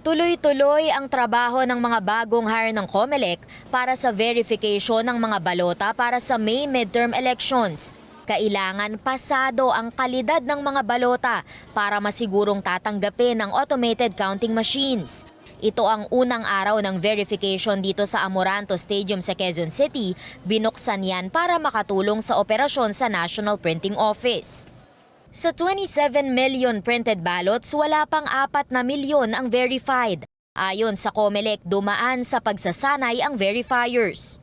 Tuloy-tuloy ang trabaho ng mga bagong hire ng COMELEC para sa verification ng mga balota para sa May midterm elections. Kailangan pasado ang kalidad ng mga balota para masigurong tatanggapin ng automated counting machines. Ito ang unang araw ng verification dito sa Amoranto Stadium sa Quezon City. Binuksan yan para makatulong sa operasyon sa National Printing Office. Sa 27 million printed ballots, wala pang 4 na milyon ang verified. Ayon sa COMELEC, dumaan sa pagsasanay ang verifiers.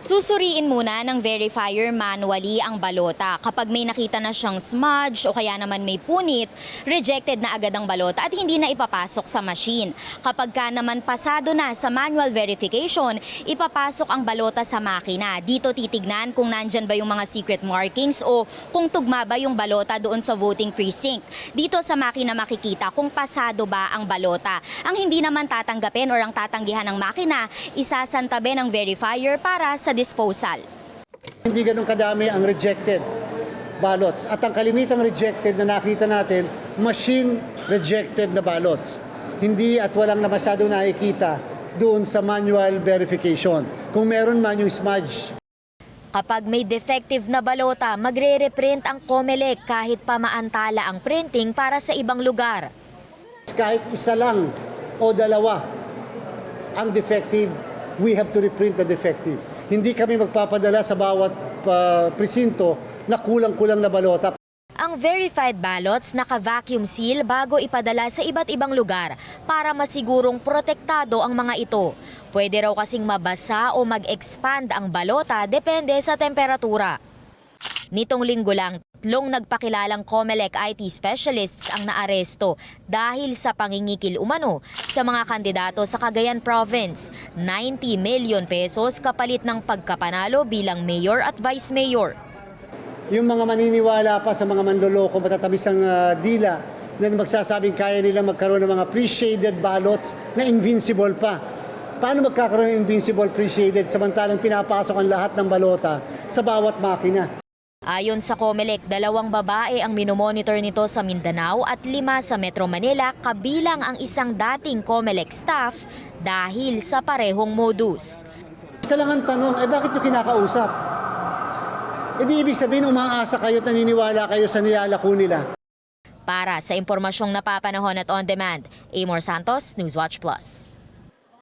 Susuriin muna ng verifier manually ang balota. Kapag may nakita na siyang smudge o kaya naman may punit, rejected na agad ang balota at hindi na ipapasok sa machine. Kapag ka naman pasado na sa manual verification, ipapasok ang balota sa makina. Dito titignan kung nandyan ba yung mga secret markings o kung tugma ba yung balota doon sa voting precinct. Dito sa makina makikita kung pasado ba ang balota. Ang hindi naman tatanggapin or ang tatanggihan ng makina, isasantabi ng verifier para sa disposal. Hindi ganun kadami ang rejected ballots. At ang kalimitang rejected na nakita natin, machine rejected na ballots. Hindi at walang na masyado nakikita doon sa manual verification. Kung meron man yung smudge, Kapag may defective na balota, magre-reprint ang COMELEC kahit pa maantala ang printing para sa ibang lugar. kahit isa lang o dalawa ang defective, we have to reprint the defective. Hindi kami magpapadala sa bawat uh, presinto na kulang-kulang na balota. Ang verified ballots naka-vacuum seal bago ipadala sa iba't ibang lugar para masigurong protektado ang mga ito. Pwede raw kasing mabasa o mag-expand ang balota depende sa temperatura. Nitong linggo lang, tatlong nagpakilalang COMELEC IT specialists ang naaresto dahil sa pangingikil umano sa mga kandidato sa Cagayan Province. 90 million pesos kapalit ng pagkapanalo bilang mayor at vice mayor. Yung mga maniniwala pa sa mga manloloko, matatamis ang ah, dila na magsasabing kaya nilang magkaroon ng mga pre-shaded ballots na invincible pa. Paano magkakaroon ng invincible pre-shaded samantalang pinapasok ang lahat ng balota sa bawat makina? Ayon sa COMELEC, dalawang babae ang minomonitor nito sa Mindanao at lima sa Metro Manila kabilang ang isang dating COMELEC staff dahil sa parehong modus. Isa lang ang tanong, eh bakit yung kinakausap? E di ibig sabihin umaasa kayo at naniniwala kayo sa nilalako nila. Para sa impormasyong napapanahon at on demand, Amor Santos, Newswatch Plus.